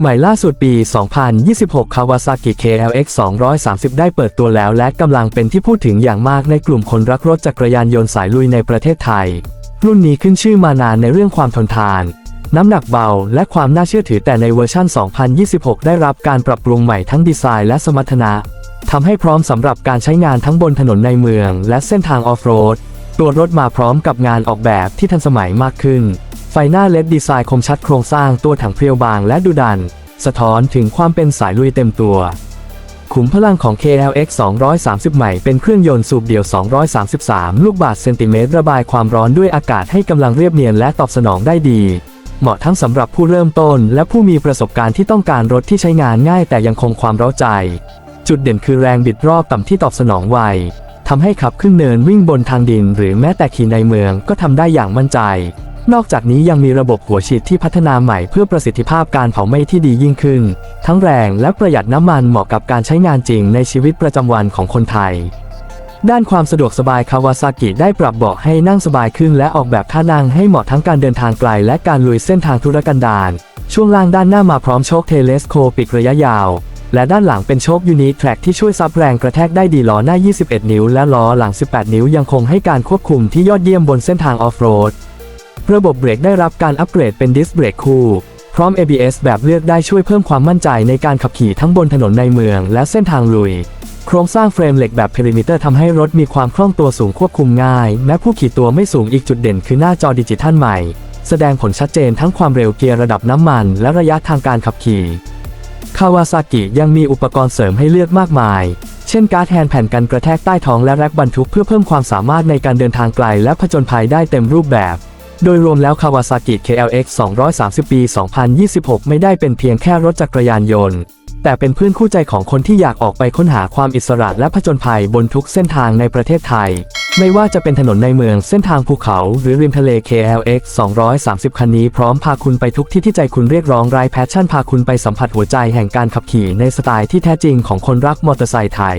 ใหม่ล่าสุดปี 2026 Kawasaki KLX 230 ได้เปิดตัวแล้วและกำลังเป็นที่พูดถึงอย่างมากในกลุ่มคนรักรถจักรยานยนต์สายลุยในประเทศไทย รุ่นนี้ขึ้นชื่อมานานในเรื่องความทนทาน น้ำหนักเบาและความน่าเชื่อถือแต่ในเวอร์ชั่น 2026 ได้รับการปรับปรุงใหม่ทั้งดีไซน์และสมรรถนะทำให้พร้อมสำหรับการใช้งานทั้งบนถนนในเมือง และเส้นทางออฟโรด ตัวรถมาพร้อมกับงานออกแบบที่ทันสมัยมากขึ้น หน้าเล็ดดีไซน์คมชัดโครงสร้างตัวถังเพรียวบางและดุดัน สะท้อนถึงความเป็นสายลุยเต็มตัว ขุมพลังของ KLX 230 ใหม่เป็นเครื่องยนต์สูบเดี่ยว 233 ลูกบาศก์เซนติเมตรระบายความร้อนด้วยอากาศให้กำลังเรียบเนียนและตอบสนองได้ดี เหมาะทั้งสำหรับผู้เริ่มต้น และผู้มีประสบการณ์ที่ต้องการรถที่ใช้งานง่ายแต่ยังคงความเร้าใจ จุดเด่นคือแรงบิดรอบต่ำที่ตอบสนองไวทำให้ขับขึ้นเนินวิ่งบนทางดิน หรือแม้แต่ขี่ในเมืองก็ทำได้อย่างมั่นใจ นอกจากนี้ยังมีระบบหัวฉีดที่พัฒนาใหม่เพื่อประสิทธิภาพการเผาไหม้ที่ดียิ่งขึ้น ทั้งแรงและประหยัดน้ำมันเหมาะกับการใช้งานจริงในชีวิตประจำวันของคนไทย ด้านความสะดวกสบายคาวาซากิได้ปรับเบาะให้นั่งสบายขึ้น และออกแบบท่านั่งให้เหมาะทั้งการเดินทางไกลและการลุยเส้นทางธุรกันดารช่วงล่างด้านหน้ามาพร้อมโชคเทเลสโคปิกระยะยาว และด้านหลังเป็นโชคยูนิแทร็กที่ช่วยซับแรงกระแทกได้ดีล้อหน้า 21 นิ้ว และล้อหลัง 18 นิ้วยังคงให้การควบคุมที่ยอดเยี่ยมบนเส้นทางออฟโรด ระบบเบรกได้รับการอัปเกรดเป็นดิสเบรกคู่ พร้อม ABS แบบเลือกได้ช่วยเพิ่มความมั่นใจในการขับขี่ทั้งบนถนนในเมืองและเส้นทางลุย โครงสร้างเฟรมเหล็กแบบเพริมิเตอร์ทำให้รถมีความคล่องตัวสูงควบคุมง่าย แม้ผู้ขี่ตัวไม่สูงอีกจุดเด่นคือหน้าจอดิจิทัลใหม่ แสดงผลชัดเจนทั้งความเร็วเกียร์ระดับน้ำมัน และระยะทางการขับขี่คาวาซากิยังมีอุปกรณ์เสริมให้เลือกมากมาย เช่นการ์ดแฮนด์แผ่นกันกระแทกใต้ท้องและแร็กบรรทุกเพื่อเพิ่มความสามารถในการเดินทางไกลและผจญภัยได้เต็มรูปแบบ โดยรวมแล้ว Kawasaki KLX 230 ปี 2026 ไม่ได้เป็นเพียงแค่รถจักรยานยนต์ แต่เป็นเพื่อนคู่ใจของคนที่อยากออกไปค้นหาความอิสระและผจญภัยบนทุกเส้นทางในประเทศไทย ไม่ว่าจะเป็นถนนในเมืองเส้นทางภูเขาหรือริมทะเล KLX 230 คันนี้พร้อมพาคุณไปทุกที่ที่ใจคุณเรียกร้องไรแพชชั่นพาคุณไปสัมผัสหัวใจแห่งการขับขี่ในสไตล์ที่แท้จริงของคนรักมอเตอร์ไซค์ไทย